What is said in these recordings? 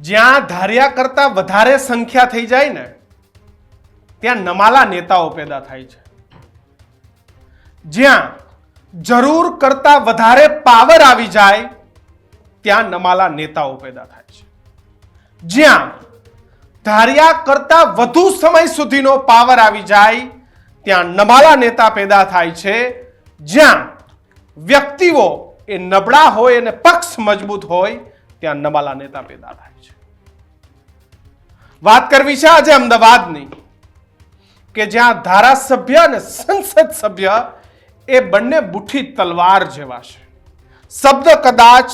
જ્યાં ધાર્યા કરતા વધારે સંખ્યા થઈ જાય ને, ત્યાં નમાલા નેતાઓ પેદા થાય છે. જ્યાં જરૂર કરતા વધારે પાવર આવી જાય, ત્યાં નમાલા નેતાઓ પેદા થાય છે. જ્યાં ધાર્યા કરતા વધુ સમય સુધીનો પાવર આવી જાય, ત્યાં નમાલા નેતા પેદા થાય છે. જ્યાં વ્યક્તિઓ એ નબળા હોય અને પક્ષ મજબૂત હોય ત્યાં નમાલા નેતા પેદા થાય છે. વાત કરવી છે આજે અમદાવાદની કે જ્યાં ધારાસભ્ય અને સંસદ સભ્ય એ બંને બુઠી તલવાર જેવા છે. શબ્દ કદાચ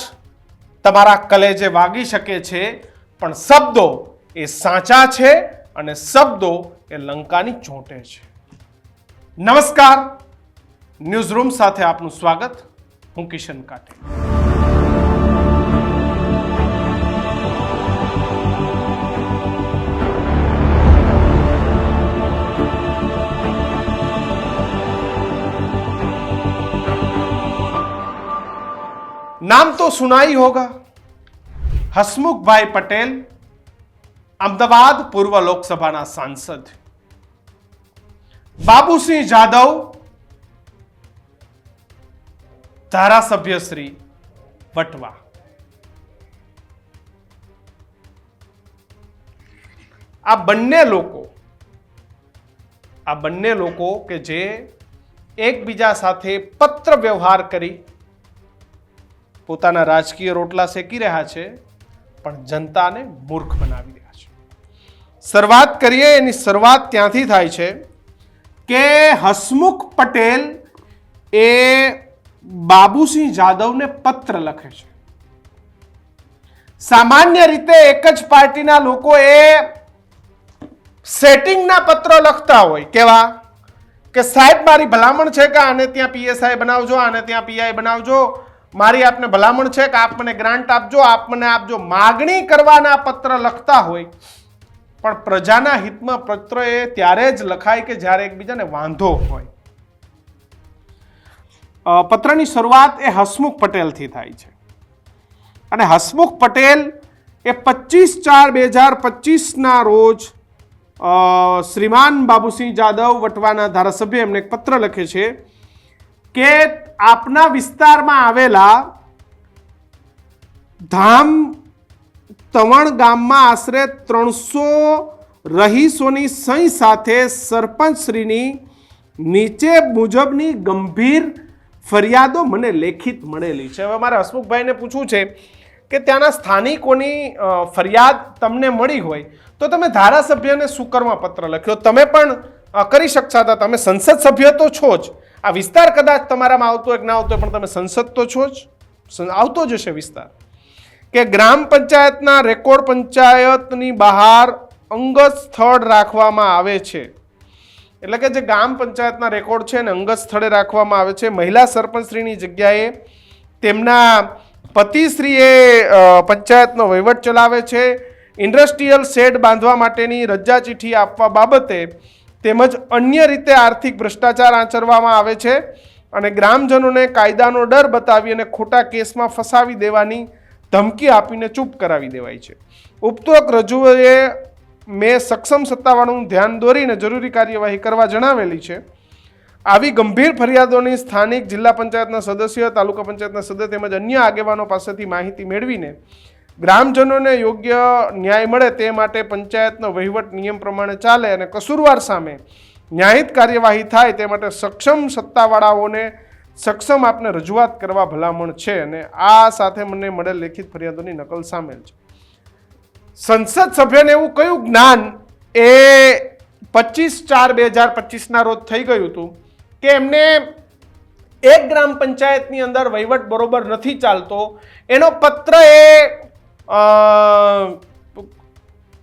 તમારા કલેજે વાગી શકે છે, પણ શબ્દો એ સાચા છે અને શબ્દો એ લંકાની ચોંટે છે. નમસ્કાર. ન્યૂઝ રૂમ સાથે આપનું સ્વાગત. હું કિશન કાઠે नाम तो सुना ही होगा। हसमुख भाई पटेल, अहमदाबाद पूर्व लोकसभा ना सांसद। बाबू सिंह जादव जाधव, धारासभ्य श्री वटवा આ બંને લોકો આ બંને લોકો કે જે એકબીજા સાથે પત્ર વ્યવહાર કરી પોતાના રાજકીય રોટલા શેકી રહ્યા છે, પણ જનતાને મૂર્ખ બનાવી રહ્યા છે. શરૂઆત કરીએ, એની શરૂઆત ત્યાંથી થાય છે કે હસમુખ પટેલ એ બાબુસિંહ જાદવને પત્ર લખે છે. સામાન્ય રીતે એક જ પાર્ટીના લોકો એ સેટિંગના પત્રો લખતા હોય, કેવા? કે સાહેબ, મારી ભલામણ છે કે આને ત્યાં પીએસઆઈ બનાવજો, આને ત્યાં પીઆઈ બનાવજો મારી આપને ભલામણ છે કે આપ મને ગ્રાન્ટ આપજો આપ મને આપજો. માગણી કરવાના પત્ર લખતા હોય, પણ પ્રજાના હિતમાં પત્ર એ ત્યારે જ લખાય કે જ્યારે એકબીજાને વાંધો હોય. પત્રની શરૂઆત એ હસમુખ પટેલથી થાય છે. અને હસમુખ પટેલ એ પચીસ ચાર બે હજાર પચીસના રોજ શ્રીમાન બાબુસિંહ જાદવ વટવાના ધારાસભ્ય એમને એક પત્ર લખે છે. કે આપના વિસ્તારમાં આવેલા ધામ તવણ ગામમાં આશરે ત્રણસો રહીશોની સહી સાથે સરપંચશ્રીની નીચે મુજબની ગંભીર ફરિયાદો મને લેખિત મળેલી છે. હવે મારે હસમુખભાઈને પૂછવું છે કે ત્યાંના સ્થાનિકોની ફરિયાદ તમને મળી હોય તો તમે ધારાસભ્યને શું કરવા પત્ર લખ્યો? તમે પણ કરી શકતા હતા તમે સંસદ સભ્ય તો છો જ. આ વિસ્તાર કદાચ તમારામાં આવતો એક ના આવતો પણ તમે સંસદ તો છો જ. આવતો જ હશે વિસ્તાર. કે ગ્રામ પંચાયતના રેકોર્ડ પંચાયતની બહાર અંગત સ્થળ રાખવામાં આવે છે. એટલે કે જે ગ્રામ પંચાયતના રેકોર્ડ છે ને અંગત સ્થળે રાખવામાં આવે છે. મહિલા સરપંચશ્રીની જગ્યાએ તેમના પતિશ્રીએ પંચાયતનો વહીવટ ચલાવે છે. ઇન્ડસ્ટ્રીયલ શેડ બાંધવા માટેની રજા ચિઠ્ઠી આપવા બાબતે તેમજ અન્ય રીતે આર્થિક ભ્રષ્ટાચાર આચરવામાં આવે છે અને ગ્રામજનોને કાયદાનો ડર બતાવી અને ખોટા કેસમાં ફસાવી દેવાની ધમકી આપીને ચૂપ કરાવી દેવાય છે. ઉપરોક્ત રજૂએ મેં સક્ષમ સત્તાવાળું ધ્યાન દોરીને જરૂરી કાર્યવાહી કરવા જણાવેલી છે. આવી ગંભીર ફરિયાદોની સ્થાનિક જિલ્લા પંચાયતના સદસ્ય, તાલુકા પંચાયતના સદસ્ય તેમજ અન્ય આગેવાનો પાસેથી માહિતી મેળવીને ગ્રામજનોને યોગ્ય ન્યાય મળે તે માટે પંચાયતનો વહીવટ નિયમ પ્રમાણે ચાલે અને કસૂરવાર સામે ન્યાયિત કાર્યવાહી થાય તે માટે સક્ષમ સત્તાવાળાઓને સક્ષમ આપને રજૂઆત કરવા ભલામણ છે અને આ સાથે મને મળેલ લેખિત ફરિયાદોની નકલ સામેલ છે. સંસદ સભ્યને એવું કયું જ્ઞાન એ પચીસ ચાર બે હજાર પચીસના રોજ થઈ ગયું હતું કે એમને એક ગ્રામ પંચાયતની અંદર વહીવટ બરોબર નથી ચાલતો. એનો પત્ર એ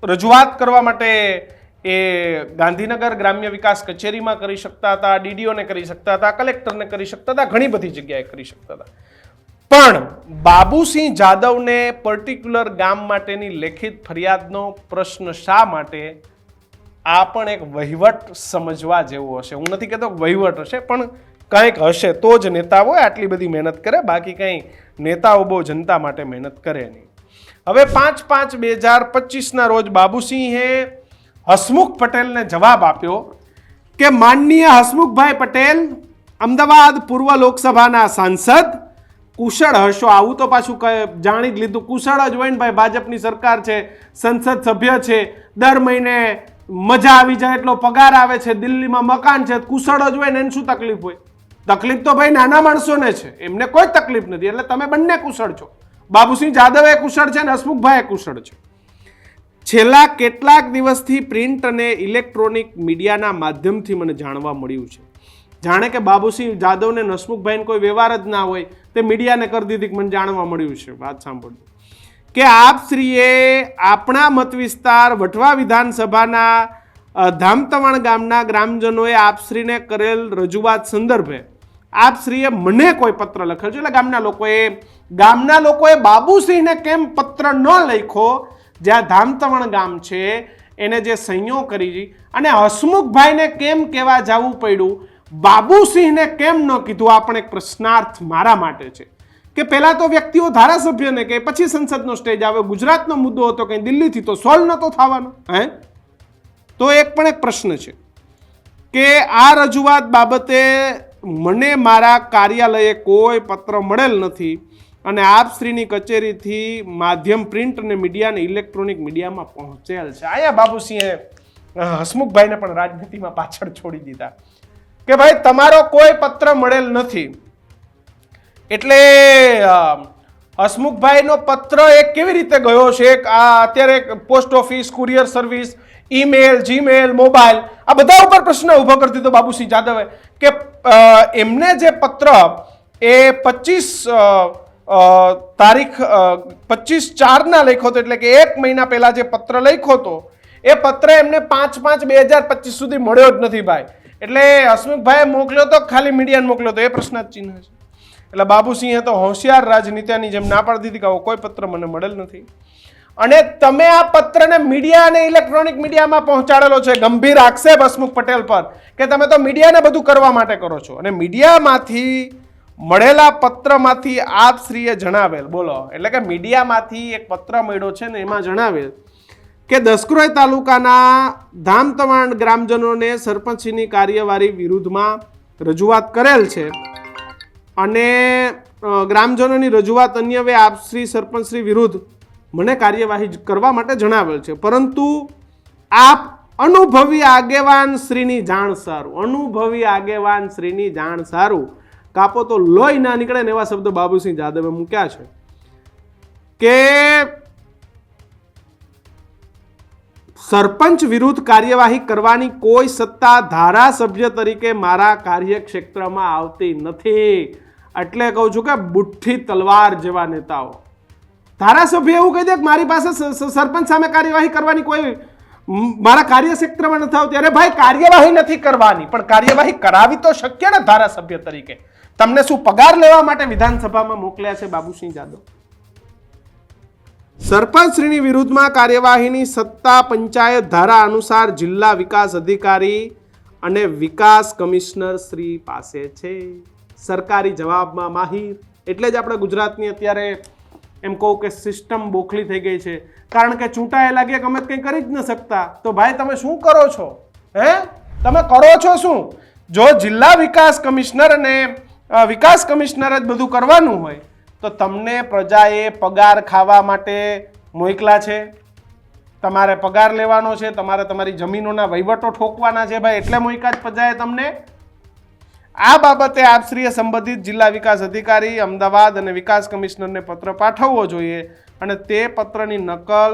રજૂઆત કરવા માટે એ ગાંધીનગર ગ્રામ્ય વિકાસ કચેરીમાં કરી શકતા હતા, ડીડીઓને કરી શકતા હતા, કલેક્ટરને કરી શકતા હતા, ઘણી બધી જગ્યાએ કરી શકતા હતા. પણ બાબુસિંહ જાદવને પર્ટિક્યુલર ગામ માટેની લેખિત ફરિયાદનો પ્રશ્ન શા માટે? આ પણ એક વહીવટ સમજવા જેવો હશે. હું નથી કહેતો વહીવટ હશે, પણ કંઈક હશે તો જ નેતાઓ આટલી બધી મહેનત કરે, બાકી કંઈ નેતાઓ બહુ જનતા માટે મહેનત કરે નહીં. હવે પાંચ પાંચ બે હજાર પચીસના રોજ બાબુસિંહે હસમુખ પટેલને જવાબ આપ્યો કે માનનીય હસમુખભાઈ પટેલ, અમદાવાદ પૂર્વ લોકસભાના સાંસદ, કુશળ હશો. આવું તો પાછું જાણી જ લીધું. કુશળ જ હોય ને ભાઈ, ભાજપની સરકાર છે, સંસદ સભ્ય છે, દર મહિને મજા આવી જાય એટલો પગાર આવે છે, દિલ્હીમાં મકાન છે, કુશળ જ હોય ને એને શું તકલીફ હોય? તકલીફ તો ભાઈ નાના માણસોને છે. એમને કોઈ તકલીફ નથી. એટલે તમે બંને કુશળ છો. બાબુસિંહ એ કુશળ છે અને હસમુખભાઈ કુશળ છે. છેલ્લા કેટલાક દિવસથી પ્રિન્ટ અને ઇલેક્ટ્રોનિક મીડિયાના માધ્યમથી મને જાણવા મળ્યું છે. જાણે કે બાબુસિંહ જાદવને નસમુખભાઈને કોઈ વ્યવહાર જ ના હોય તે મીડિયાને કરી દીધી મને જાણવા મળ્યું છે. વાત સાંભળજો. કે આપશ્રીએ આપણા મત વિસ્તાર વટવા વિધાનસભાના ધામતવાણ ગામના ગ્રામજનોએ આપશ્રીને કરેલ રજૂઆત સંદર્ભે આપશ્રીએ મને કોઈ પત્ર લખેલો છે? એટલે ગામના લોકોએ ગામના લોકોએ બાબુસિંહને કેમ પત્ર ન લખ્યો? જ્યાં ધામતવણ ગામ છે, એને જે સંયો કરી અને હસમુખભાઈને કેમ કહેવા જવું પડ્યું? બાબુસિંહને કેમ ન કીધું? આ પણ એક પ્રશ્નાર્થ મારા માટે છે. કે પહેલાં તો વ્યક્તિઓ ધારાસભ્યને કે પછી સંસદનો સ્ટેજ આવે ગુજરાતનો મુદ્દો હતો કંઈ, દિલ્હીથી તો સોલ્વ નહોતો થવાનો, હે? તો એક પણ એક પ્રશ્ન છે. કે આ રજૂઆત બાબતે મને મારા કાર્યાલયે કોઈ પત્ર મળેલ નથી અને આપશ્રીની કચેરીથી માધ્યમ પ્રિન્ટ અને મીડિયા અને ઇલેક્ટ્રોનિક મીડિયામાં પહોંચેલ છે. અહીંયા બાબુસિંહે હસમુખભાઈને પણ રાજનીતિમાં પાછળ છોડી દીધા કે ભાઈ, તમારો કોઈ પત્ર મળેલ નથી. એટલે હસમુખભાઈનો પત્ર એ કેવી રીતે ગયો છે? આ અત્યારે post office, courier service, email, Gmail, mobile, આ બધા ઉપર પ્રશ્ન ઊભો કરી દીધો બાબુસિંહ જાદવે કે એમને જે પત્ર એ પચીસ તારીખ પચીસ ચારના લખ્યો હતો, એટલે કે એક મહિના પહેલાં જે પત્ર લખ્યો હતો, એ પત્ર એમને પાંચ પાંચ બે હજાર પચીસ સુધી મળ્યો જ નથી ભાઈ. એટલે હસમુખભાઈએ મોકલ્યો તો, ખાલી મીડિયાને મોકલ્યો તો, એ પ્રશ્નાર્થ ચિહ્ન છે. એટલે બાબુસિંહે તો હોશિયાર રાજનીતિની જેમ ના પાડી દીધી કે કોઈ પત્ર મને મળેલ નથી. અને તમે આ પત્રને મીડિયા અને ઇલેક્ટ્રોનિક મીડિયામાં પહોંચાડેલો છે, ગંભીર આક્ષેપ હસમુખ પટેલ પર, કે તમે તો મીડિયાને બધું કરવા માટે કરો છો. અને મીડિયામાંથી મળેલા પત્રમાંથી આપ શ્રીએ જણાવેલ, બોલો, એટલે કે મીડિયામાંથી એક પત્ર મળ્યો છે ને એમાં જણાવેલ, કે દસક્રોઈ તાલુકાના ધામતવાણ ગ્રામજનોને સરપંચની કાર્યવાહી વિરુદ્ધમાં રજૂઆત કરેલ છે. અને ગ્રામજનોની રજૂઆત અન્યવે આપ શ્રી સરપંચ શ્રી વિરુદ્ધ મને કાર્યવાહી કરવા માટે જણાવેલ છે. પરંતુ આપ અનુભવી આગેવાન શ્રીની જાણ સારું. અનુભવી આગેવાન શ્રીની જાણ સારું. કાપો તો લોહી ના નીકળે ને એવા શબ્દો બાબુસિંહ જાદવે મૂક્યા છે. કે સરપંચ વિરુદ્ધ કાર્યવાહી કરવાની કોઈ સત્તા ધારાસભ્ય તરીકે મારા કાર્યક્ષેત્રમાં આવતી નથી. એટલે કહું છું કે બુઠ્ઠી તલવાર જેવા નેતાઓ. ધારાસભ્ય એવું કહી દે કે મારી પાસે સરપંચ સામે કાર્યવાહી કરવાની કોઈ મારા કાર્યક્ષેત્રમાં નથી આવતી. અરે ભાઈ, કાર્યવાહી નથી કરવાની, પણ કાર્યવાહી કરાવી તો શક્ય ને ધારાસભ્ય તરીકે. તમને શું પગાર લેવા માટે વિધાનસભામાં મોકલ્યા છે બાબુસિંહ જાદવ? સરપંચ શ્રીની વિરુદ્ધમાં કાર્યવાહીની સત્તા પંચાયત ધારા અનુસાર જિલ્લા વિકાસ અધિકારી અને વિકાસ કમિશનર શ્રી પાસે છે. સરકારી જવાબમાં માહિર. એટલે જ આપણે ગુજરાતની અત્યારે એમ કહું કે સિસ્ટમ બોખલી થઈ ગઈ છે. કારણ કે ચૂંટાયેલા કે અમે કંઈ કરી જ ન શકતા. તો ભાઈ, તમે શું કરો છો? હે? તમે કરો છો શું? જો જિલ્લા વિકાસ કમિશનર અને વિકાસ કમિશનર જ બધું કરવાનું હોય, તો તમને પ્રજાએ પગાર ખાવા માટે મોકલા છે. તમારે પગાર લેવાનો છે, તમારે તમારી જમીનોના વહીવટો ઠોકવાના છે ભાઈ, એટલે મોયકા જ પ્રજાએ તમને આ બાબતે આપશ્રીએ સંબંધિત જિલ્લા વિકાસ અધિકારી, અમદાવાદ અને વિકાસ કમિશનરને પત્ર પાઠવવો જોઈએ અને તે પત્રની નકલ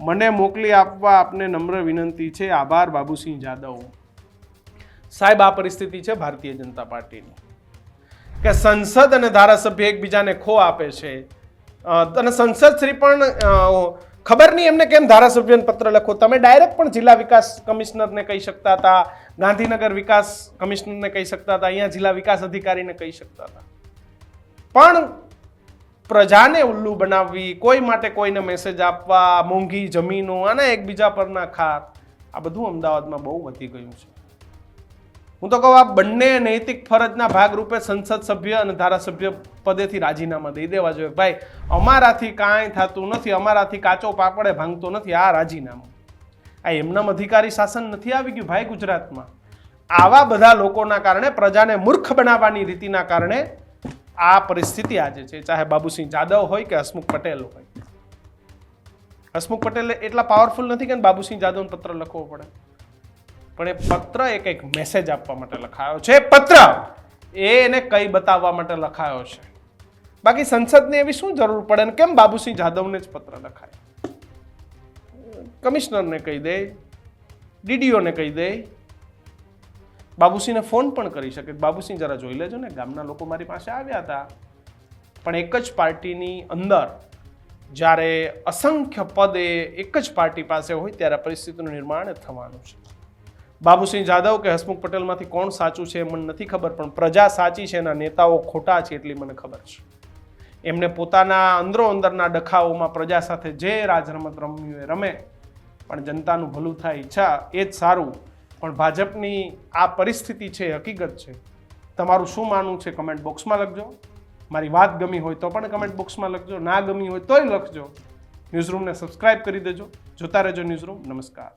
મને મોકલી આપવા આપને નમ્ર વિનંતી છે. આભાર, બાબુસિંહ જાદવ. સાહેબ, આ પરિસ્થિતિ છે ભારતીય જનતા પાર્ટીની કે સંસદ અને ધારાસભ્ય એકબીજાને ખો આપે છે. અને સંસદ શ્રી પણ ખબર નહીં એમને કેમ ધારાસભ્યને પત્ર લખો? તમે ડાયરેક્ટ પણ જિલ્લા વિકાસ કમિશનરને કહી શકતા હતા, ગાંધીનગર વિકાસ કમિશનરને કહી શકતા હતા, અહીંયા જિલ્લા વિકાસ અધિકારીને કહી શકતા હતા. પણ પ્રજાને ઉલ્લુ બનાવવી, કોઈ માટે કોઈને મેસેજ આપવા, મોંઘી જમીનો અને એકબીજા પરના ખાત, આ બધું અમદાવાદમાં બહુ વધી ગયું છે. હું તો કહું, આ બંને નૈતિક ફરજના ભાગરૂપે સંસદ સભ્ય અને ધારાસભ્ય પદેથી રાજીનામા દઈ દેવા જોઈએ. ભાઈ, અમારાથી કાંઈ થતું નથી, અમારાથી કાચો પાપડે ભાંગતો નથી, આ રાજીનામું. આ એમનામ અધિકારી શાસન નથી આવી ગયું ભાઈ ગુજરાતમાં. આવા બધા લોકોના કારણે, પ્રજાને મૂર્ખ બનાવવાની રીતિના કારણે આ પરિસ્થિતિ આજે છે. ચાહે બાબુસિંહ જાદવ હોય કે હસમુખ પટેલ હોય. હસમુખ પટેલ એટલા પાવરફુલ નથી કે બાબુસિંહ જાદવને પત્ર લખવો પડે. પણ એ પત્ર એક એક મેસેજ આપવા માટે લખાયો છે. પત્ર એ એને કઈ બતાવવા માટે લખાયો છે. બાકી સંસદને એવી શું જરૂર પડે ને કેમ બાબુસિંહ જાદવને જ પત્ર લખાય? કમિશનરને કહી દે, ડીડીઓને કહી દે. બાબુસિંહને ફોન પણ કરી શકે. બાબુસિંહ જરા જોઈ લેજો ને, ગામના લોકો મારી પાસે આવ્યા હતા. પણ એક જ પાર્ટીની અંદર જ્યારે અસંખ્ય પદે એક જ પાર્ટી પાસે હોય ત્યારે પરિસ્થિતિનું નિર્માણ થવાનું છે. બાબુસિંહ જાદવ કે હસમુખ પટેલમાંથી કોણ સાચું છે એ મને નથી ખબર, પણ પ્રજા સાચી છે એના નેતાઓ ખોટા છે એટલી મને ખબર છે. એમને પોતાના અંદરો અંદરના ડખાઓમાં પ્રજા સાથે જે રાજરમત રમ્યું એ રમે, પણ જનતાનું ભલું થાય ઈચ્છા એ જ સારું. પણ ભાજપની આ પરિસ્થિતિ છે હકીકત છે. તમારું શું માનવું છે કમેન્ટ બોક્સમાં લખજો. મારી વાત ગમી હોય તો પણ કમેન્ટ બોક્સમાં લખજો, ના ગમી હોય તોય લખજો. ન્યૂઝરૂમને સબસ્ક્રાઇબ કરી દેજો. જોતા રહેજો ન્યૂઝરૂમ. નમસ્કાર.